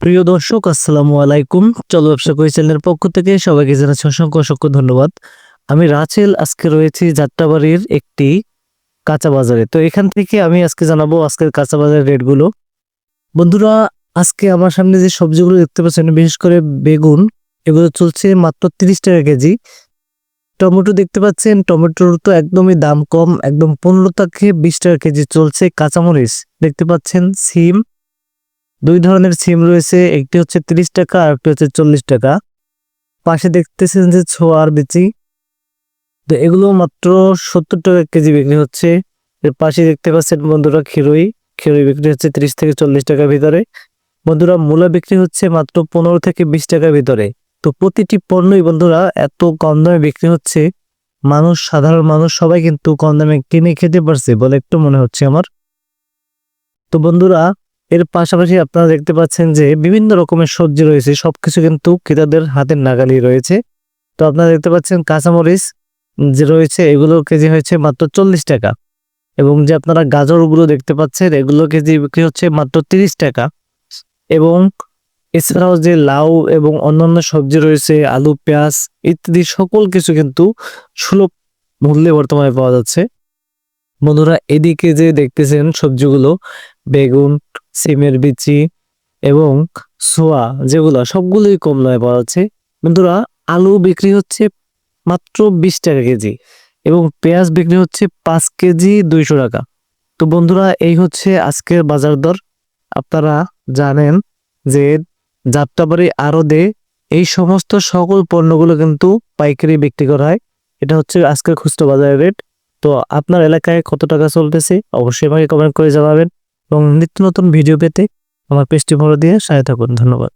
প্রিয় দর্শক, আসসালামু আলাইকুম। চলো ব্যবসা করি চ্যানেলের পক্ষ থেকে। সবাইকে জানাচ্ছি অসংখ্য অসংখ্য ধন্যবাদ। আমি রাচেল, আজকে রয়েছি যাত্রাবাড়ির একটি কাঁচা বাজারে। তো এখান থেকে আমি আজকে জানাব আজকের কাঁচা বাজারের রেটগুলো। বন্ধুরা, আজকে আমার সামনে যে সবজিগুলো দেখতে পাচ্ছেন, বিশেষ করে বেগুন, এগুলো চলছে মাত্র তিরিশ টাকা কেজি। টমেটো দেখতে পাচ্ছেন, টমেটোর তো একদমই দাম কম, একদম পনেরো থেকে বিশ টাকা কেজি চলছে কাঁচামরিচ। দেখতে পাচ্ছেন, সিম দুই ধরনের সিম রয়েছে, একটি হচ্ছে তিরিশ টাকা আর একটি হচ্ছে চল্লিশ টাকা। পাশে দেখতেছেন যে ছোয়ার বিচি। তো এগুলো মাত্র সত্তর টাকা কেজি বিক্রি হচ্ছে। এর পাশে দেখতে পাচ্ছেন বন্ধুরা খিরুই। খিরুই বিক্রি হচ্ছে তিরিশ থেকে চল্লিশ টাকার ভিতরে। বন্ধুরা, মূলা বিক্রি হচ্ছে মাত্র পনেরো থেকে বিশ টাকার ভিতরে। তো প্রতিটি পণ্যই বন্ধুরা এত কম দামে বিক্রি হচ্ছে। মানুষ, সাধারণ মানুষ সবাই কিন্তু কম দামে কিনে খেতে পারছে বলে একটু মনে হচ্ছে আমার। তো বন্ধুরা এর পাশাপাশি আপনারা দেখতে পাচ্ছেন যে বিভিন্ন রকমের সবজি রয়েছে, সবকিছু কিন্তু ক্রেতাদের হাতের নাগালি রয়েছে। তো আপনারা দেখতে পাচ্ছেন কাঁচামরিচ যে রয়েছে, এগুলো কেজি হয়েছে মাত্র চল্লিশ টাকা। এবং যে আপনারা গাজরগুলো দেখতে পাচ্ছেন, এগুলো কেজি বিক্রি হচ্ছে মাত্র তিরিশ টাকা। এবং এছাড়াও যে লাউ এবং অন্যান্য সবজি রয়েছে, আলু, পেঁয়াজ ইত্যাদি সকল কিছু কিন্তু সুলভ মূল্যে বর্তমানে পাওয়া যাচ্ছে। বন্ধুরা, এদিকে যে দেখতেছেন সবজিগুলো, বেগুন, সিমের বিচি এবং সোয়া যেগুলো, সবগুলোই কম দামে পাওয়া যাচ্ছে। বন্ধুরা, আলু বিক্রি হচ্ছে মাত্র বিশ টাকা কেজি এবং পেঁয়াজ বিক্রি হচ্ছে পাঁচ কেজি দুইশো টাকা। তো বন্ধুরা, এই হচ্ছে আজকের বাজার দর। আপনারা জানেন যে যাত্রাবাড়ি আরদে এই সমস্ত সকল পণ্যগুলো কিন্তু পাইকারি বিক্রি করা হয়। এটা হচ্ছে আজকের খুচরো বাজারের রেট। তো আপনার এলাকায় কত টাকা চলতেছে? অবশ্যই আমাকে কমেন্ট করে জানাবেন। এবং নিত্য নতুন ভিডিও পেতে আমার পেজটি ফলো দিয়ে সহায়তা করুন ধন্যবাদ।